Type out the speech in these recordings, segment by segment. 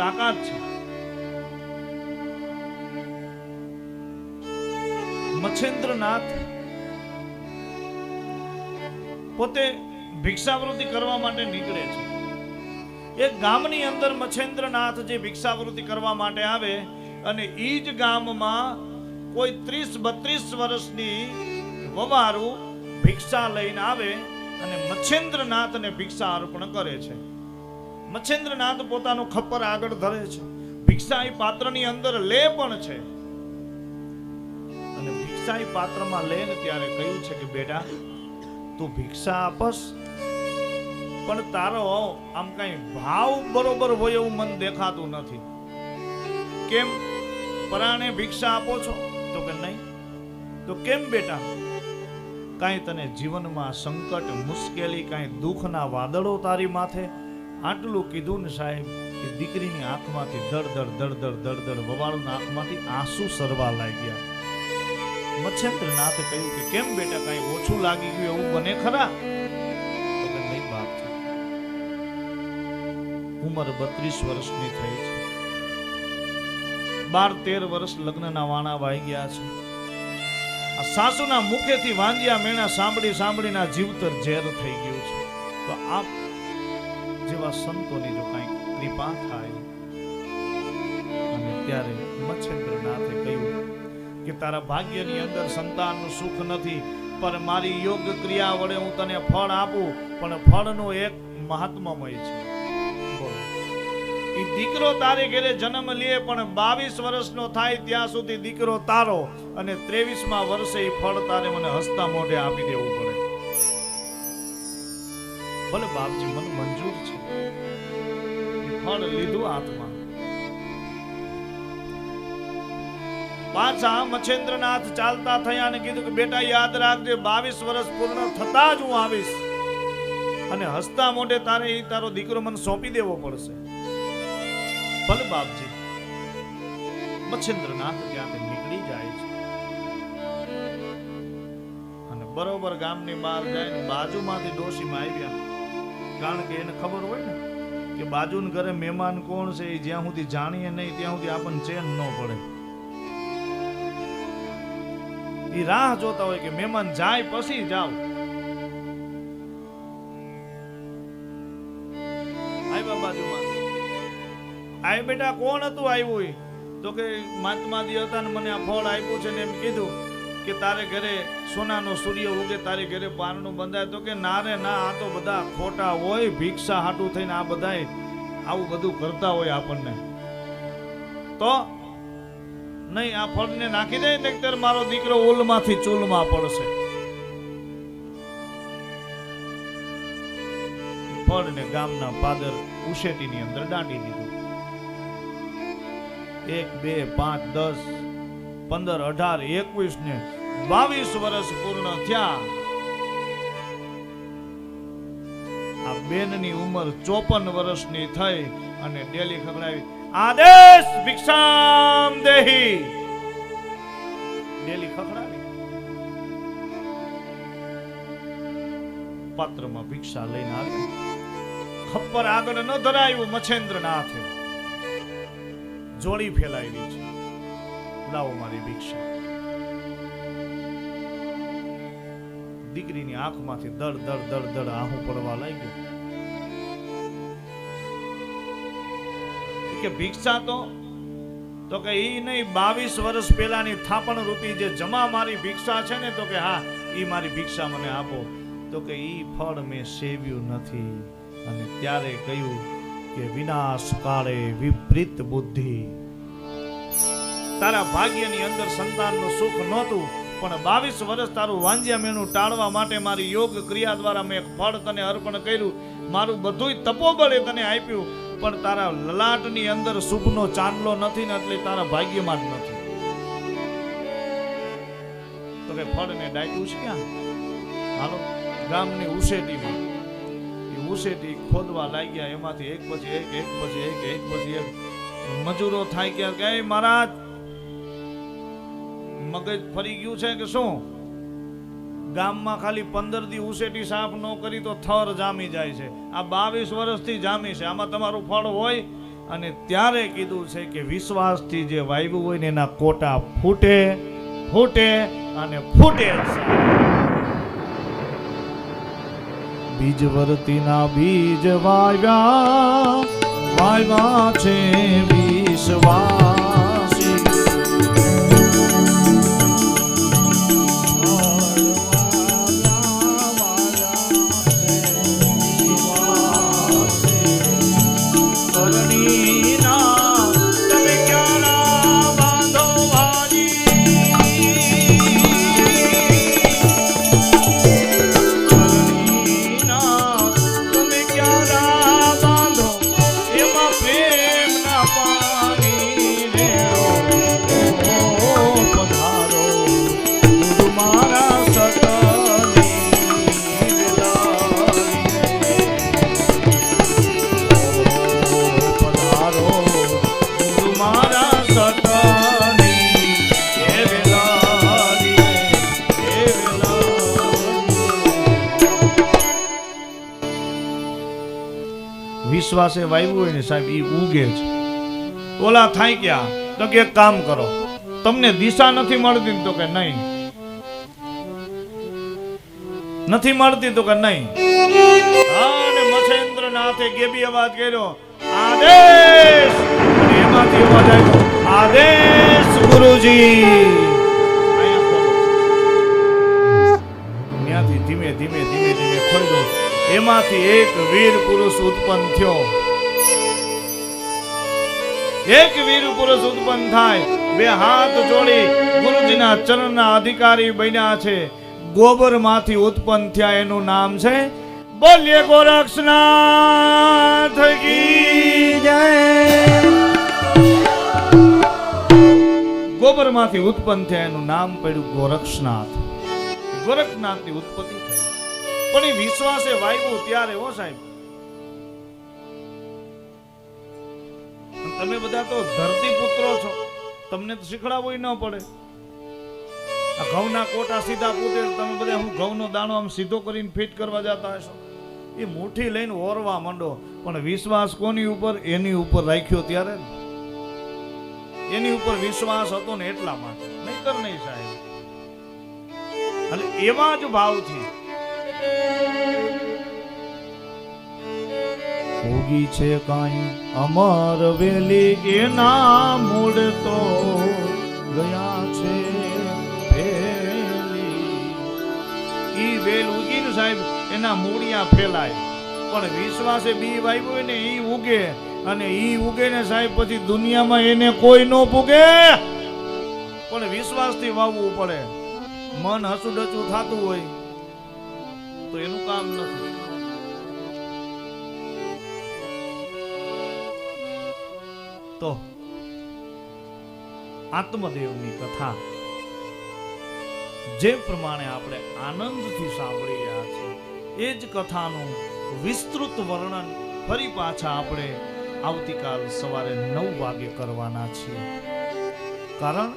તાકાત છે. મચ્છેન્દ્રનાથ પોતે ભિક્ષાવૃત્તિ કરવા માટે નીકળે છે. એક ગામની અંદર મચ્છેન્દ્રનાથ જે ભિક્ષાવૃત્તિ કરવા માટે આવે અને ઈ જ ગામમાં કોઈ ત્રીસ બત્રીસ વર્ષની વવારું ભિક્ષા લઈને આવે અને મચ્છેન્દ્રનાથને ભિક્ષા અર્પણ કરે છે. મચ્છેન્દ્રનાથ પોતાનું ખપ્પર આગળ ધરે છે. ભિક્ષા એ પાત્રની અંદર લે પણ છે. અને ભિક્ષા એ પાત્રમાં લે ને ત્યારે કહ્યું છે કે, બેટા, તું ભિક્ષા આપસ, પણ તારો આમ કઈ ભાવ બરોબર હોય એવું મન દેખાતું નથી. કેમ? પરાણે ભિક્ષા આપો છો? તો કે, નહીં. તો કેમ, બેટા? કાંઈ તને જીવનમાં સંકટ, મુશ્કેલી, કાંઈ દુઃખના વાદળો તારી માથે? આટલું કીધું ને સાહેબ કે દીકરીની આંખમાંથી દડ દડ દડ વવાળના આંખમાંથી આંસુ સરવા લાગ્યા. મચ્છેન્દ્રનાથે કહ્યું કે કેમ બેટા કાંઈ ઓછું લાગી ગયું એવું બને ખરા? ઉંમર બત્રીસ વર્ષની થઈ છે. બાર તેર વર્ષ લગ્નના વાણા વાઈ ગયા છે. આ સાસુના મુખેથી વાંજિયા મેણા સાંભળી સાંભળીના જીવતર ઝેર થઈ ગયું છે. તો આપ જેવા સંતોની જો કાંઈક કૃપા થાય. અને ત્યારે મચ્છેન્દ્રનાથે કહ્યું કે તારા ભાગ્યની અંદર સંતાનનું સુખ નથી, પણ મારી યોગ ક્રિયા વડે હું તને ફળ આપું, પણ ફળનો એક મહાત્મમય છે. એ દીકરો તારે ઘેરે જન્મ લે, પણ બાવીસ વર્ષનો થાય ત્યાં સુધી દીકરો તારો, અને ત્રેવીસમાં વર્ષે ફળ તારે મને હસતા મોઢે આપી દેવું પડે. ભલે બાપજી, મને મંજૂર છે. ફળ લીધું હાથમાં પાછા મચ્છેન્દ્રનાથ ચાલતા થયા અને કીધું કે, બેટા, યાદ રાખજે, બાવીસ વર્ષ પૂર્ણ થતા જ હું આવીશ. અને હસતા મોઢે તારે એ તારો દીકરો મને સોંપી દેવો પડશે. ભલે બાપજી. મચ્છેન્દ્રનાથ ત્યાંથી નીકળી જાય છે. અને બરોબર ગામની બહાર જાય બાજુમાંથી ડોશીમાં આવ્યા. કારણ કે એને ખબર હોય ને કે બાજુના ઘરે મહેમાન કોણ છે એ જ્યાં સુધી જાણીએ નહીં, ત્યાં સુધી આપણને ચેન ન પડે. એ રાહ જોતા હોય કે મહેમાન જાય પછી જાવ આય બેટા, કોણ હતું આવ્યું? તો કે મહાત્માજી હતા ને મને આ ફળ આપ્યું છે ને એમ કીધું. કે તારે ઘરે સોનાનો સૂર્ય ઉગે, તારે ઘરે પારણું બંધાય, તો કે ના રે, ના, આ તો બધા ખોટા હોય, ભિક્ષા હાટું થઈને આ બધાય આવું બધું કરતા હોય આપણને. તો નહીં, આ ફળને નાખી દે ને મારો દીકરો ઓલમાંથી ચૂલમાં પડશે. ફળને ગામના પાદર ઉશેટીની અંદર દાંડી દીધું. એક, બે, પાંચ, દસ, પંદર, અઢાર એકવીસ ને બાવીસ વર્ષ પૂર્ણ થયા. આ બેનની ઉંમર ચોપન વર્ષની થઈ અને ડેલી ખવડાવી, આદેશ ભિક્ષામ દેહી. ડેલી ખવડાવી. પાત્રમાં ભિક્ષા લઈને આવી. ખપ્પર આગળ ન ધરાયું મચ્છેન્દ્રનાથે જોડી ફેલાવી છે. લાવો મારી ભિક્ષા. દીકરીની આંખમાંથી દડ દડ દડ દડ આહું પડવા લાગ્યું. કે ભિક્ષા તો તો કે એ નહીં, બાવીસ વર્ષ પહેલાની થાપણ રૂપી જે જમા મારી ભિક્ષા છે ને, તો કે હા એ મારી ભિક્ષા મને આપો. તો કે એ ફળ મેં સેવ્યું નથી. અને ત્યારે કહ્યું કે વિનાશ કાળે વિપરીત બુદ્ધિ. તારા ભાગ્યની અંદર સંતાનનું સુખ નહોતું. પણ બાવીસ વર્ષ તારું વાંજ્યા મેનું ટાળવા માટે મારી યોગ ક્રિયા દ્વારા મેં ફળ તને અર્પણ કર્યું. મારું બધુંય તપોબળે તને આપ્યું, પણ તારા લલાટની અંદર શુભનો ચાંદલો નથી ને એટલે તારા ભાગ્યમાં જ નથી. તો કે ફળને ડાયટું છે ક્યાં? હાલો, ગામની ઉસેટીમાં એ ઉસેટી ખોદવા લાગ્યા, એમાંથી એક પછી એક એક પછી એક એક પછી એક. મજૂરો થાય કે કે, "એ મહારાજ મગજ ફરી ગયું છે કે શું? ગામમાં ખાલી પંદર દી ઉસેટી સાફ ન કરી તો થર જામી જાય છે. આ બાવીસ વર્ષથી જામી છે. આમાં તમારું ફળ હોય અને ત્યારે કીધું છે કે વિશ્વાસથી જે વાવ્યું હોય ને એના કોટા ફૂટે ફૂટે અને ફૂટે જ બીજ વર્તીના બીજ વાવ્યા વાવ્યા છે વિશ્વાસી. मीना વિશ્વાસે વાવ્યું હોય ને સાહેબ એ ઉગે છે ઓલા થાય ક્યાં? તો કે કામ કરો, તમને દિશા નથી મળતી તો કે નહીં. નથી મળતી તો કે નહીં. અને મચ્છેન્દ્ર નાથે ગેબી અવાજ કર્યો, આદેશ! એમાંથી અવાજ આવ્યો, આદેશ, ગુરુજી! ધીમે ધીમે ધીમે ધીમે ખોલ્યો. એમાંથી એક વીર પુરુષ ઉત્પન્ન થયો. એક વીર પુરુષ ઉત્પન્ન થાય. બે હાથ જોડી ગુરુજીના ચરણના અધિકારી બન્યા છે. ગોબરમાંથી ઉત્પન્ન થયા એનું નામ છે બોલ્ય ગોરક્ષનાથ કી જય. ગોબરમાંથી ઉત્પન્ન થયા એનું નામ પડ્યું ગોરક્ષનાથ. ગોરખનાથની ઉત્પત્તિ થઈ પણ એ વિશ્વાસે વાગ્યું ત્યારે, હો સાહેબ. તમે બધા તો ધરતી પુત્રો છો. તમને તો શીખડાવવું ન પડે. આ ઘઉંના કોટા સીધા પૂતે તમે બધા હું ઘઉંનો દાણો આમ સીધો કરીને ફિટ કરવા જતા હશો. એ મુઠ્ઠી લઈને ઓરવા માંડો. પણ વિશ્વાસ કોની ઉપર? એની ઉપર રાખ્યો ત્યારે એની ઉપર વિશ્વાસ હતો ને એટલા માટે. નહીતર નહીં સાહેબ. અને એવા જ ભાવથી ઉગી છે કાંઈ અમર વેલી, એના મૂળ તો ગયા છે ઈ વેલ ઉગીને સાહેબ, એના મૂળિયા ફેલાય. પણ વિશ્વાસે બી વાવ્યું હોય ને, ઈ ઉગે. અને ઈ ઉગે ને સાહેબ, પછી દુનિયામાં એને કોઈ ન પૂગે. પણ વિશ્વાસથી વાવવું પડે. મન હસુડચું થતું હોય. તો એનું કામ નથી તો આત્મદેવની કથા જે પ્રમાણે આપણે આનંદથી સાંભળી રહ્યા છીએ એ જ કથાનું વિસ્તૃત વર્ણન ફરી પાછા આપણે આવતીકાલ સવારે નવ વાગે કરવાના છીએ。કારણ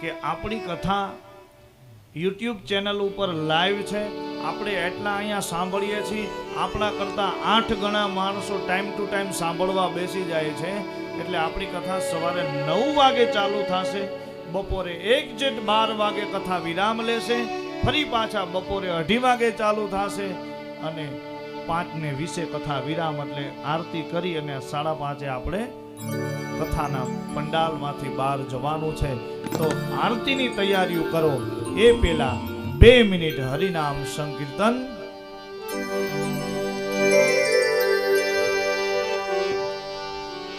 કે આપણી કથા યુટ્યુબ ચેનલ ઉપર લાઈવ છે。આપણે એટલા અહીંયા સાંભળીએ છીએ, આપણા કરતાં આઠ ગણા માણસો ટાઈમ ટુ ટાઈમ સાંભળવા બેસી જાય છે. એટલે આપણી કથા સવારે નવ વાગે ચાલુ થશે, બપોરે એક જેટ બાર વાગે કથા વિરામ લેશે, ફરી પાછા બપોરે અઢી વાગે ચાલુ થશે અને પાંચને વીસે કથા વિરામ એટલે આરતી કરી અને સાડા પાંચે આપણે કથાના પંડાલમાંથી બહાર જવાનું છે. તો આરતીની તૈયારીઓ કરો. એ પહેલા બે મિનિટ હરિનામ સંકીર્તન.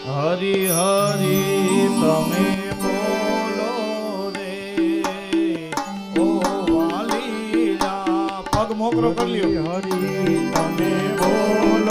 હરિ હરિ તમે બોલો રે. ઓ વાલીલા પગ મોકરો કરી લ્યો. તમે બોલો